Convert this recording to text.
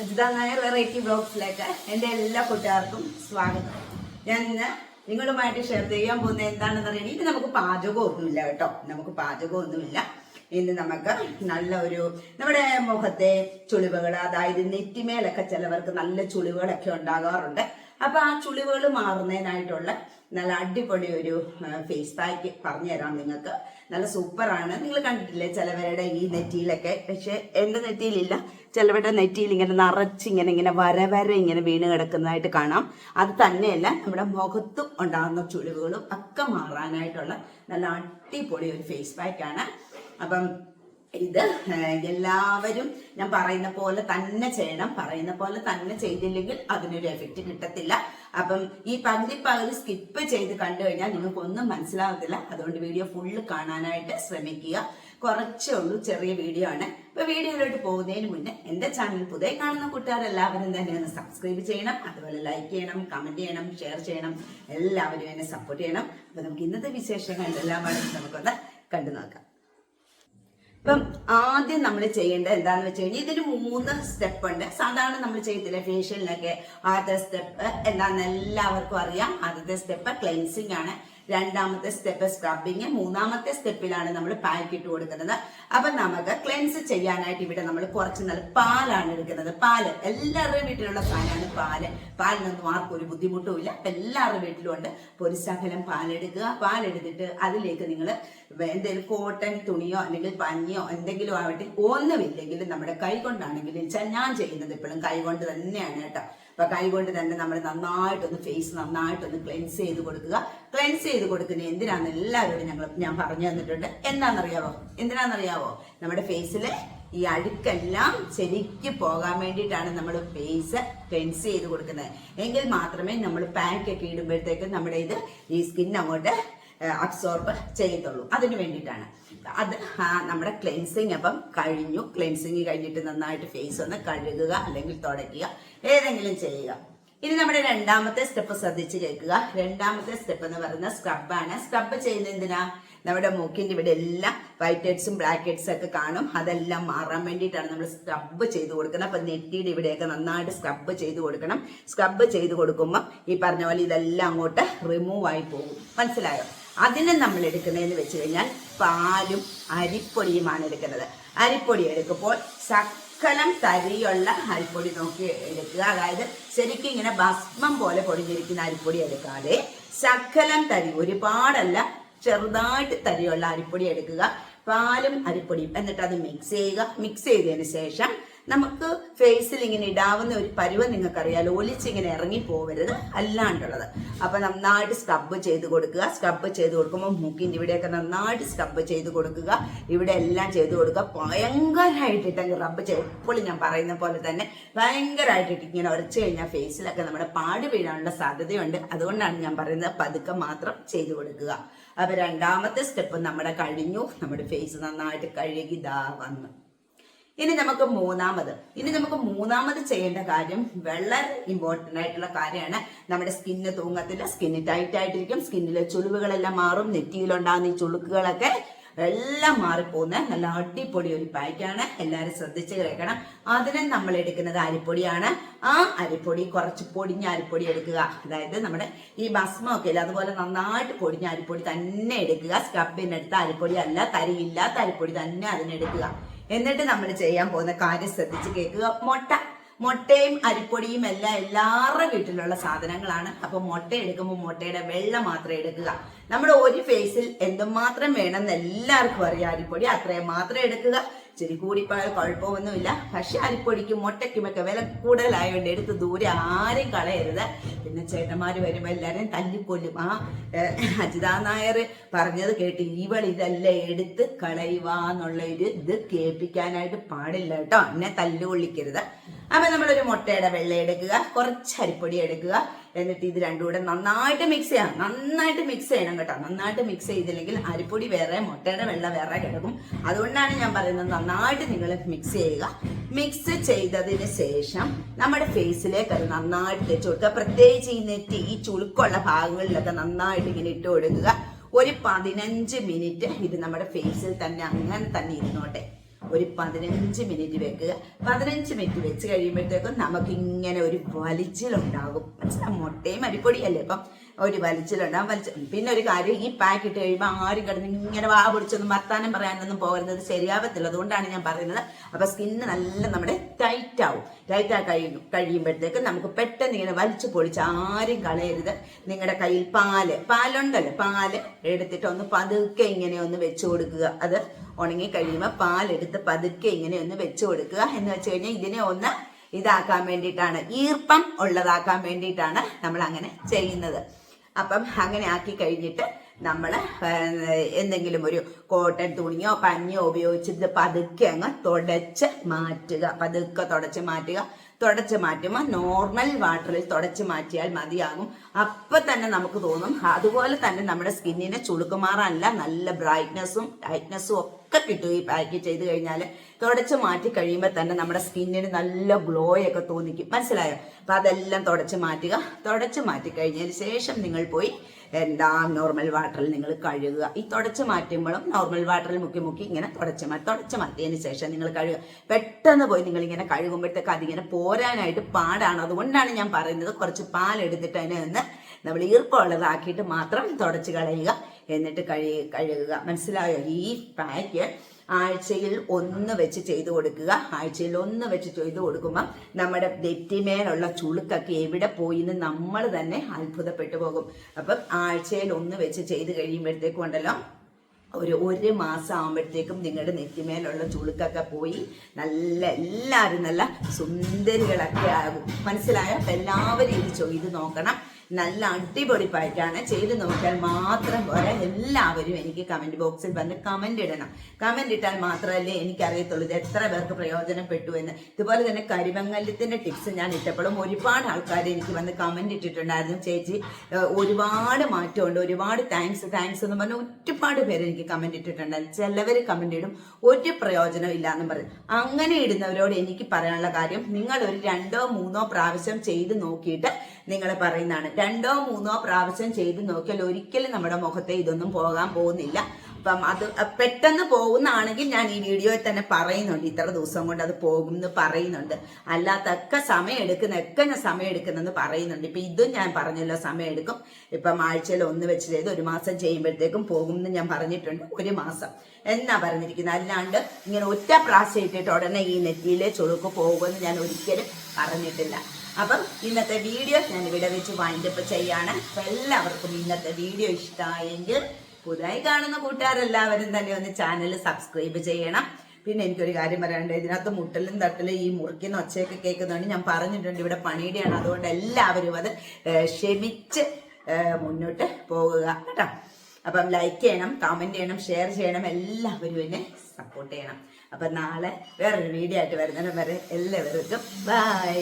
Ajitha variety ബ്ലോഗ്സിലേക്ക് എന്റെ എല്ലാ കൂട്ടുകാർക്കും സ്വാഗതം. ഞാൻ ഇന്ന് നിങ്ങളുമായിട്ട് ഷെയർ ചെയ്യാൻ പോകുന്നത് എന്താണെന്ന് അറിയണമെങ്കിൽ നമുക്ക് പാചകമൊന്നുമില്ല കേട്ടോ. നമുക്ക് പാചകമൊന്നുമില്ല. ഇന്ന് നമുക്ക് നല്ല ഒരു നമ്മുടെ മുഖത്തെ ചുളിവുകൾ അതായത് നെറ്റിമേലൊക്കെ ചിലവർക്ക് നല്ല ചുളിവുകളൊക്കെ ഉണ്ടാകാറുണ്ട്. അപ്പൊ ആ ചുളിവുകൾ മാറുന്നതിനായിട്ടുള്ള നല്ല അടിപൊളി ഒരു ഫേസ് പാക്ക് പറഞ്ഞു തരാം നിങ്ങൾക്ക്. നല്ല സൂപ്പറാണ്. നിങ്ങൾ കണ്ടിട്ടില്ലേ ചിലവരുടെ ഈ നെറ്റിയിലൊക്കെ? പക്ഷെ എന്റെ നെറ്റിയിലില്ല. ചിലവരുടെ നെറ്റിയിൽ ഇങ്ങനെ നിറച്ച് ഇങ്ങനെ ഇങ്ങനെ വര വര ഇങ്ങനെ വീണ് കിടക്കുന്നതായിട്ട് കാണാം. അത് തന്നെയല്ല നമ്മുടെ മുഖത്തും ഉണ്ടാകുന്ന ചുളിവുകളും ഒക്കെ മാറാനായിട്ടുള്ള നല്ല അടിപൊളി ഒരു ഫേസ് പാക്കാണ് അപ്പം ഇത് എല്ലാവരും ഞാൻ പറയുന്ന പോലെ തന്നെ ചെയ്യണം. പറയുന്ന പോലെ തന്നെ ചെയ്തില്ലെങ്കിൽ അതിനൊരു എഫക്റ്റ് കിട്ടത്തില്ല. അപ്പം ഈ പകുതി പകുതി സ്കിപ്പ് ചെയ്ത് കണ്ടു കഴിഞ്ഞാൽ നിങ്ങൾക്ക് ഒന്നും മനസ്സിലാവത്തില്ല അതുകൊണ്ട് വീഡിയോ ഫുള്ള് കാണാനായിട്ട് ശ്രമിക്കുക. കുറച്ചേ ഉള്ളൂ ചെറിയ വീഡിയോ ആണ്. ഇപ്പൊ വീഡിയോയിലോട്ട് പോകുന്നതിന് മുന്നേ എന്റെ ചാനൽ പുതിയ കാണുന്ന കൂട്ടുകാരെല്ലാവരും തന്നെ ഒന്ന് സബ്സ്ക്രൈബ് ചെയ്യണം. അതുപോലെ ലൈക്ക് ചെയ്യണം കമന്റ് ചെയ്യണം ഷെയർ ചെയ്യണം. എല്ലാവരും എന്നെ സപ്പോർട്ട് ചെയ്യണം. അപ്പൊ നമുക്ക് ഇന്നത്തെ വിശേഷങ്ങൾ എല്ലാം നമുക്കൊന്ന് കണ്ടു നോക്കാം. ഇപ്പം ആദ്യം നമ്മൾ ചെയ്യേണ്ടത് എന്താന്ന് വെച്ച് കഴിഞ്ഞാൽ ഇതിന് മൂന്ന് സ്റ്റെപ്പ് ഉണ്ട്. സാധാരണ നമ്മൾ ചെയ്യത്തില്ല? ഫേഷ്യലിനൊക്കെ ആദ്യത്തെ സ്റ്റെപ്പ് എന്താണെന്ന് എല്ലാവർക്കും അറിയാം. ആദ്യത്തെ സ്റ്റെപ്പ് ക്ലെൻസിങ് ആണ്. രണ്ടാമത്തെ സ്റ്റെപ്പ് സ്ക്രബിങ് മൂന്നാമത്തെ സ്റ്റെപ്പിലാണ് നമ്മൾ പാക്ക് ഇട്ട് കൊടുക്കുന്നത്. അപ്പൊ നമുക്ക് ക്ലെൻസ് ചെയ്യാനായിട്ട് ഇവിടെ നമ്മൾ കുറച്ച് നല്ല പാലാണ് എടുക്കുന്നത്. പാൽ എല്ലാവരുടെയും വീട്ടിലുള്ള സാധനമാണ് പാൽ. പാലിനൊന്നും ആർക്കും ഒരു ബുദ്ധിമുട്ടും ഇല്ല. അപ്പൊ എല്ലാവരുടെ വീട്ടിലും ഉണ്ട്. അപ്പൊ ഒരു ശകലം പാലെടുക്കുക. പാലെടുത്തിട്ട് അതിലേക്ക് നിങ്ങൾ എന്തെങ്കിലും കോട്ടൺ തുണിയോ അല്ലെങ്കിൽ പഞ്ഞിയോ എന്തെങ്കിലും ആവട്ടെ ഒന്നുമില്ലെങ്കിലും നമ്മുടെ കൈ കൊണ്ടാണെങ്കിലും ഞാൻ ചെയ്യുന്നത് ഇപ്പോഴും കൈ കൊണ്ട് തന്നെയാണ് കേട്ടോ. അപ്പൊ കൈ കൊണ്ട് തന്നെ നമ്മൾ നന്നായിട്ടൊന്ന് ഫേസ് നന്നായിട്ടൊന്ന് ക്ലെൻസ് ചെയ്ത് കൊടുക്കുക. ക്ലെൻസ് ചെയ്ത് കൊടുക്കുന്ന എന്തിനാന്ന് എല്ലാവരോടും ഞങ്ങൾ ഞാൻ പറഞ്ഞു തന്നിട്ടുണ്ട്. എന്താണെന്നറിയാവോ? എന്തിനാണെന്നറിയാവോ? നമ്മുടെ ഫേസിൽ ഈ അഴുക്കെല്ലാം ശരിക്ക് പോകാൻ വേണ്ടിയിട്ടാണ് നമ്മൾ ഫേസ് ക്ലെൻസ് ചെയ്ത് കൊടുക്കുന്നത്. എങ്കിൽ മാത്രമേ നമ്മൾ പാക്ക് ഒക്കെ ഇടുമ്പോഴത്തേക്ക് നമ്മുടെ ഇത് ഈ സ്കിൻ അങ്ങോട്ട് അബ്സോർബ് ചെയ്യത്തുള്ളൂ. അതിന് വേണ്ടിയിട്ടാണ്. അത് നമ്മുടെ ക്ലെൻസിങ് അപ്പം കഴിഞ്ഞു. ക്ലെൻസിങ് കഴിഞ്ഞിട്ട് നന്നായിട്ട് ഫേസ് ഒന്ന് കഴുകുക അല്ലെങ്കിൽ തുടയ്ക്കുക. ഏതെങ്കിലും ചെയ്യുക. ഇനി നമ്മുടെ രണ്ടാമത്തെ സ്റ്റെപ്പ് ശ്രദ്ധിച്ച് കേൾക്കുക. രണ്ടാമത്തെ സ്റ്റെപ്പ് എന്ന് പറയുന്നത് സ്ക്രബാണ് സ്ക്രബ് ചെയ്യുന്നത് എന്തിനാ? നമ്മുടെ മൂക്കിന്റെ ഇവിടെ എല്ലാം വൈറ്റ് ഹെഡ്സും ബ്ലാക്ക് ഹെഡ്സും ഒക്കെ കാണും. അതെല്ലാം മാറാൻ വേണ്ടിയിട്ടാണ് നമ്മൾ സ്ക്രബ് ചെയ്ത് കൊടുക്കുന്നത്. അപ്പൊ നെറ്റിയുടെ ഇവിടെയൊക്കെ നന്നായിട്ട് സ്ക്രബ് ചെയ്ത് കൊടുക്കണം. സ്ക്രബ് ചെയ്ത് കൊടുക്കുമ്പോൾ ഈ പറഞ്ഞ പോലെ ഇതെല്ലാം അങ്ങോട്ട് റിമൂവ് ആയി പോകും. മനസ്സിലായോ? അതിന് നമ്മൾ എടുക്കുന്നതെന്ന് വെച്ച് കഴിഞ്ഞാൽ പാലും അരിപ്പൊടിയുമാണ് എടുക്കുന്നത്. അരിപ്പൊടി എടുക്കുമ്പോൾ സക്കലം തരിയുള്ള അരിപ്പൊടി നോക്കി എടുക്കുക. അതായത് ശരിക്കും ഇങ്ങനെ ഭസ്മം പോലെ പൊടിഞ്ഞിരിക്കുന്ന അരിപ്പൊടി എടുക്കാതെ സക്കലം തരി ഒരുപാടല്ല ചെറുതായിട്ട് തരിയുള്ള അരിപ്പൊടി എടുക്കുക. പാലും അരിപ്പൊടിയും എന്നിട്ട് അത് മിക്സ് ചെയ്യുക. മിക്സ് ചെയ്തതിന് ശേഷം നമുക്ക് ഫേസിൽ ഇങ്ങനെ ഇടാവുന്ന ഒരു പരുവം നിങ്ങൾക്കറിയാലോ. ഒലിച്ചിങ്ങനെ ഇറങ്ങി പോവരുത് അല്ലാണ്ടുള്ളത്. അപ്പൊ നന്നായിട്ട് സ്ക്രബ് ചെയ്ത് കൊടുക്കുക. സ്ക്രബ് ചെയ്ത് കൊടുക്കുമ്പോൾ മൂക്കിന്റെ ഇവിടെയൊക്കെ നന്നായിട്ട് സ്ക്രബ് ചെയ്ത് കൊടുക്കുക. ഇവിടെ എല്ലാം ചെയ്ത് കൊടുക്കുക. ഭയങ്കരമായിട്ടിട്ട് റബ്ബ് ചെയ്ത് എപ്പോഴും ഞാൻ പറയുന്ന പോലെ തന്നെ ഭയങ്കരമായിട്ടിട്ട് ഇങ്ങനെ ഉരച്ചു കഴിഞ്ഞാൽ ഫേസിലൊക്കെ നമ്മുടെ പാട് വീഴാനുള്ള സാധ്യതയുണ്ട്. അതുകൊണ്ടാണ് ഞാൻ പറയുന്നത് പതുക്കെ മാത്രം ചെയ്ത് കൊടുക്കുക. അപ്പൊ രണ്ടാമത്തെ സ്റ്റെപ്പ് നമ്മുടെ കഴിഞ്ഞു. നമ്മുടെ ഫേസ് നന്നായിട്ട് കഴുകി ദാ വന്നു. ഇനി നമുക്ക് മൂന്നാമത്. ഇനി നമുക്ക് മൂന്നാമത് ചെയ്യേണ്ട കാര്യം വളരെ ഇമ്പോർട്ടന്റ് ആയിട്ടുള്ള കാര്യമാണ്. നമ്മുടെ സ്കിന്ന് തൂങ്ങത്തില്ല. സ്കിന്ന് ടൈറ്റ് ആയിട്ടിരിക്കും. സ്കിന്നിലെ ചുളിവുകളെല്ലാം മാറും. നെറ്റിയിലുണ്ടാകുന്ന ഈ ചുളുക്കുകളൊക്കെ എല്ലാം മാറിപ്പോകുന്ന നല്ല അടിപൊളി ഒരു പാക്കാണ് എല്ലാവരും ശ്രദ്ധിച്ച് കേൾക്കണം. അതിന് നമ്മൾ എടുക്കുന്നത് അരിപ്പൊടിയാണ്. ആ അരിപ്പൊടി കുറച്ച് പൊടിഞ്ഞ അരിപ്പൊടി എടുക്കുക. അതായത് നമ്മുടെ ഈ ഭസ്മൊക്കെ ഇല്ല അതുപോലെ നന്നായിട്ട് പൊടിഞ്ഞ അരിപ്പൊടി തന്നെ എടുക്കുക. സ്ക്രബിനെടുത്ത അരിപ്പൊടി അല്ല തരിയില്ലാത്ത അരിപ്പൊടി തന്നെ അതിനെടുക്കുക എന്നിട്ട് നമ്മൾ ചെയ്യാൻ പോകുന്ന കാര്യം ശ്രദ്ധിച്ച് കേൾക്കുക. മുട്ട മുട്ടയും അരിപ്പൊടിയും എല്ലാം എല്ലാവരുടെ വീട്ടിലുള്ള സാധനങ്ങളാണ്. അപ്പൊ മുട്ട എടുക്കുമ്പോൾ മുട്ടയുടെ വെള്ള മാത്രം എടുക്കുക. നമ്മുടെ ഒരു ഫേസിൽ എന്തുമാത്രം വേണമെന്ന് എല്ലാവർക്കും അറിയാം. അരിപ്പൊടി അത്രയും മാത്രം എടുക്കുക. ഇച്ചിരി കൂടിപ്പോയാൽ കുഴപ്പമൊന്നുമില്ല. പക്ഷെ അരിപ്പൊടിക്കും മുട്ടയ്ക്കുമൊക്കെ വില കൂടുതലായതുകൊണ്ട് എടുത്ത് ദൂരെ ആരും കളയരുത്. പിന്നെ ചേട്ടന്മാർ വരുമ്പോൾ എല്ലാവരെയും തല്ലിക്കൊല്ലും. ആ അജിതാ നായർ പറഞ്ഞത് കേട്ട് ഇവൾ ഇതെല്ലാം എടുത്ത് കളയുവാന്നുള്ള ഒരു ഇത് കേൾപ്പിക്കാനായിട്ട് പാടില്ല കേട്ടോ. എന്നെ തല്ലുകൊള്ളിക്കരുത്. അപ്പൊ ഒരു മുട്ടയുടെ വെള്ള എടുക്കുക കുറച്ച് അരിപ്പൊടി എടുക്കുക. എന്നിട്ട് ഇത് രണ്ടും കൂടെ നന്നായിട്ട് മിക്സ് ചെയ്യാം. നന്നായിട്ട് മിക്സ് ചെയ്യണം കേട്ടോ. നന്നായിട്ട് മിക്സ് ചെയ്തില്ലെങ്കിൽ അരിപ്പൊടി വേറെ മുട്ടയുടെ വെള്ള വേറെ കിടക്കും. അതുകൊണ്ടാണ് ഞാൻ പറയുന്നത് നന്നായിട്ട് നിങ്ങൾ മിക്സ് ചെയ്യുക. മിക്സ് ചെയ്തതിന് ശേഷം നമ്മുടെ ഫേസിലേക്ക് അത് നന്നായിട്ട് തേച്ച് കൊടുക്കുക. പ്രത്യേകിച്ച് ഈ നെറ്റ് ഈ ചുളുക്കുള്ള ഭാഗങ്ങളിലൊക്കെ നന്നായിട്ട് ഇങ്ങനെ ഇട്ട് കൊടുക്കുക. ഒരു പതിനഞ്ച് മിനിറ്റ് ഇത് നമ്മുടെ ഫേസിൽ തന്നെ അങ്ങനെ തന്നെ ഇരുന്നോട്ടെ. ഒരു പതിനഞ്ച് മിനിറ്റ് വെക്കുക. പതിനഞ്ച് മിനിറ്റ് വെച്ച് കഴിയുമ്പോഴത്തേക്കും നമുക്കിങ്ങനെ ഒരു വലിച്ചിലുണ്ടാകും. മനസ്സിലാവും മുട്ടയും അരിപ്പൊടിയല്ലേ ഇപ്പം? ഒരു വലിച്ചിലുണ്ടാകും വലിച്ച പിന്നെ ഒരു കാര്യം ഈ പാക്ക് ഇട്ട് കഴിയുമ്പോൾ ആരും കിടന്ന് ഇങ്ങനെ വാ പിടിച്ചൊന്നും വർത്താനം പറയാനൊന്നും പോകരുത്. ശരിയാവത്തില്ല. അതുകൊണ്ടാണ് ഞാൻ പറയുന്നത്. അപ്പൊ സ്കിന്ന് നല്ല നമ്മുടെ ടൈറ്റ് ആവും. ടൈറ്റ് ആ കഴിയും കഴിയുമ്പോഴത്തേക്ക് നമുക്ക് പെട്ടെന്ന് ഇങ്ങനെ വലിച്ചു പൊളിച്ച് ആരും കളയരുത്. നിങ്ങളുടെ കയ്യിൽ പാൽ പാലുണ്ടല്ലോ പാൽ എടുത്തിട്ട് ഒന്ന് പതുക്കെ ഇങ്ങനെ ഒന്ന് വെച്ചു കൊടുക്കുക. അത് ഉണങ്ങി കഴിയുമ്പോൾ പാലെടുത്ത് പതുക്കെ ഇങ്ങനെ ഒന്ന് വെച്ചു കൊടുക്കുക എന്ന് വെച്ച് കഴിഞ്ഞാൽ ഇതിനെ ഒന്ന് ഇതാക്കാൻ വേണ്ടിയിട്ടാണ്. ഈർപ്പം ഉള്ളതാക്കാൻ വേണ്ടിയിട്ടാണ് നമ്മൾ അങ്ങനെ ചെയ്യുന്നത്. അപ്പം അങ്ങനെ ആക്കി കഴിഞ്ഞിട്ട് നമ്മൾ എന്തെങ്കിലും ഒരു കോട്ടൺ തുണിയോ പഞ്ഞോ ഉപയോഗിച്ചിട്ട് പതുക്കെ അങ്ങ് തുടച്ച് മാറ്റുക. പതുക്കെ തുടച്ച് മാറ്റുക. തുടച്ച് മാറ്റുമ്പോൾ നോർമൽ വാട്ടറിൽ തുടച്ച് മാറ്റിയാൽ മതിയാകും. അപ്പൊ തന്നെ നമുക്ക് തോന്നും. അതുപോലെ തന്നെ നമ്മുടെ സ്കിന്നിനെ ചുളുക്കുമാറല്ല നല്ല ബ്രൈറ്റ്നസ്സും ടൈറ്റ്നസ്സും ഒക്കെ കിട്ടും ഈ പാക്ക് ചെയ്ത് കഴിഞ്ഞാൽ തുടച്ച് മാറ്റി കഴിയുമ്പോൾ തന്നെ നമ്മുടെ സ്കിന്നിന് നല്ല ഗ്ലോ ഒക്കെ തോന്നിക്കും. മനസ്സിലായോ? അപ്പൊ അതെല്ലാം തുടച്ച് മാറ്റുക. തുടച്ച് മാറ്റി കഴിഞ്ഞതിന് ശേഷം നിങ്ങൾ പോയി എന്താ നോർമൽ വാട്ടറിൽ നിങ്ങൾ കഴുകുക. ഈ തുടച്ച് മാറ്റുമ്പോഴും നോർമൽ വാട്ടറിൽ മുക്കി മുക്കി ഇങ്ങനെ തുടച്ച് മാറ്റി തുടച്ച് മാറ്റിയതിന് ശേഷം നിങ്ങൾ കഴുകുക. പെട്ടെന്ന് പോയി നിങ്ങൾ ഇങ്ങനെ കഴുകുമ്പോഴത്തേക്ക് അതിങ്ങനെ പോരാനായിട്ട് പാടാണ്. അതുകൊണ്ടാണ് ഞാൻ പറയുന്നത് കുറച്ച് പാലെടുത്തിട്ട് അതിനെ ഒന്ന് നമ്മൾ ഈർപ്പമുള്ളതാക്കിയിട്ട് മാത്രം തുടച്ച് കളയുക. എന്നിട്ട് കഴി കഴുകുക. മനസ്സിലായോ? ഈ പാക്ക് ആഴ്ചയിൽ ഒന്ന് വെച്ച് ചെയ്തു കൊടുക്കുക. ആഴ്ചയിൽ ഒന്ന് വെച്ച് ചെയ്തു കൊടുക്കുമ്പോൾ നമ്മുടെ നെറ്റിമേലുള്ള ചുളുക്കൊക്കെ എവിടെ പോയി എന്ന് നമ്മൾ തന്നെ അത്ഭുതപ്പെട്ടു പോകും. അപ്പം ആഴ്ചയിൽ ഒന്ന് വെച്ച് ചെയ്ത് കഴിയുമ്പോഴത്തേക്കും ഉണ്ടല്ലോ ഒരു ഒരു മാസം ആകുമ്പോഴത്തേക്കും നിങ്ങളുടെ നെറ്റിമേലുള്ള ചുളുക്കൊക്കെ പോയി നല്ല എല്ലാവരും നല്ല സുന്ദരികളൊക്കെ ആകും. മനസ്സിലായോ? എല്ലാവരും ഇത് നോക്കണം. നല്ല അടിപൊളി പായിട്ടാണ് ചെയ്ത് നോക്കിയാൽ മാത്രം പോരാ. എല്ലാവരും എനിക്ക് കമന്റ് ബോക്സിൽ വന്ന് കമന്റ് ഇടണം. കമന്റ് ഇട്ടാൽ മാത്രമല്ലേ എനിക്കറിയത്തുള്ളൂ ഇത് എത്ര പേർക്ക് പ്രയോജനപ്പെട്ടു എന്ന്. ഇതുപോലെ തന്നെ കരിമങ്ങല്യത്തിന്റെ ടിപ്സ് ഞാൻ ഇട്ടപ്പോഴും ഒരുപാട് ആൾക്കാർ എനിക്ക് വന്ന് കമന്റ് ഇട്ടിട്ടുണ്ടായിരുന്നു. ചേച്ചി ഒരുപാട് മാറ്റമുണ്ട്. ഒരുപാട് താങ്ക്സ് താങ്ക്സ് എന്ന് പറഞ്ഞ ഒരുപാട് പേര് എനിക്ക് കമന്റ് ഇട്ടിട്ടുണ്ടായിരുന്നു. ചിലവർ കമന്റ് ഇടും. ഒരു പ്രയോജനം ഇല്ല എന്ന് പറയും. അങ്ങനെ ഇടുന്നവരോട് എനിക്ക് പറയാനുള്ള കാര്യം നിങ്ങൾ ഒരു രണ്ടോ മൂന്നോ പ്രാവശ്യം ചെയ്ത് നോക്കിയിട്ട് നിങ്ങൾ പറയുന്നതാണ്. രണ്ടോ മൂന്നോ പ്രാവശ്യം ചെയ്ത് നോക്കിയാൽ ഒരിക്കലും നമ്മുടെ മുഖത്തെ ഇതൊന്നും പോകാൻ പോകുന്നില്ല. അപ്പം അത് പെട്ടെന്ന് പോകുന്നതാണെങ്കിൽ ഞാൻ ഈ വീഡിയോയിൽ തന്നെ പറയുന്നുണ്ട്. ഇത്ര ദിവസം കൊണ്ട് അത് പോകും എന്ന് പറയുന്നുണ്ട്. അല്ലാത്തൊക്കെ സമയം എടുക്കുന്നൊക്കെ ഞാൻ സമയം എടുക്കുന്നെന്ന് പറയുന്നുണ്ട്. ഇപ്പം ഇതും ഞാൻ പറഞ്ഞല്ലോ സമയം എടുക്കും. ഇപ്പം ആഴ്ചയിൽ ഒന്ന് വെച്ച് ചെയ്ത് ഒരു മാസം ചെയ്യുമ്പോഴത്തേക്കും പോകും എന്ന് ഞാൻ പറഞ്ഞിട്ടുണ്ട്. ഒരു മാസം. എന്നാ പറഞ്ഞിരിക്കുന്നത്? അല്ലാണ്ട് ഇങ്ങനെ ഒറ്റ പ്രാവശ്യം ഇട്ടിട്ട് ഉടനെ ഈ നെറ്റിയിലെ ചുളുക്ക് പോകുമെന്ന് ഞാൻ ഒരിക്കലും പറഞ്ഞിട്ടില്ല. അപ്പം ഇന്നത്തെ വീഡിയോ ഞാൻ ഇവിടെ വെച്ച് വൈൻഡപ്പ് ചെയ്യാണ് എല്ലാവർക്കും ഇന്നത്തെ വീഡിയോ ഇഷ്ടമായെങ്കിൽ പുതുതായി കാണുന്ന കൂട്ടുകാരെല്ലാവരും തന്നെ ഒന്ന് ചാനൽ സബ്സ്ക്രൈബ് ചെയ്യണം. പിന്നെ എനിക്കൊരു കാര്യം പറയാനുണ്ട്. ഇതിനകത്ത് മുട്ടലും തട്ടലും ഈ മുറിക്കുന്ന ഒച്ചയൊക്കെ കേൾക്കുന്നതുകൊണ്ട് ഞാൻ പറഞ്ഞിട്ടുണ്ട്. ഇവിടെ പണിയുടെയാണ്. അതുകൊണ്ട് എല്ലാവരും അത് ക്ഷമിച്ച് മുന്നോട്ട് പോകുക. കേട്ടോ? അപ്പം ലൈക്ക് ചെയ്യണം കമന്റ് ചെയ്യണം ഷെയർ ചെയ്യണം. എല്ലാവരും എന്നെ സപ്പോർട്ട് ചെയ്യണം. അപ്പം നാളെ വേറൊരു വീഡിയോ ആയിട്ട് വരുന്നതിന് വരെ എല്ലാവർക്കും ബൈ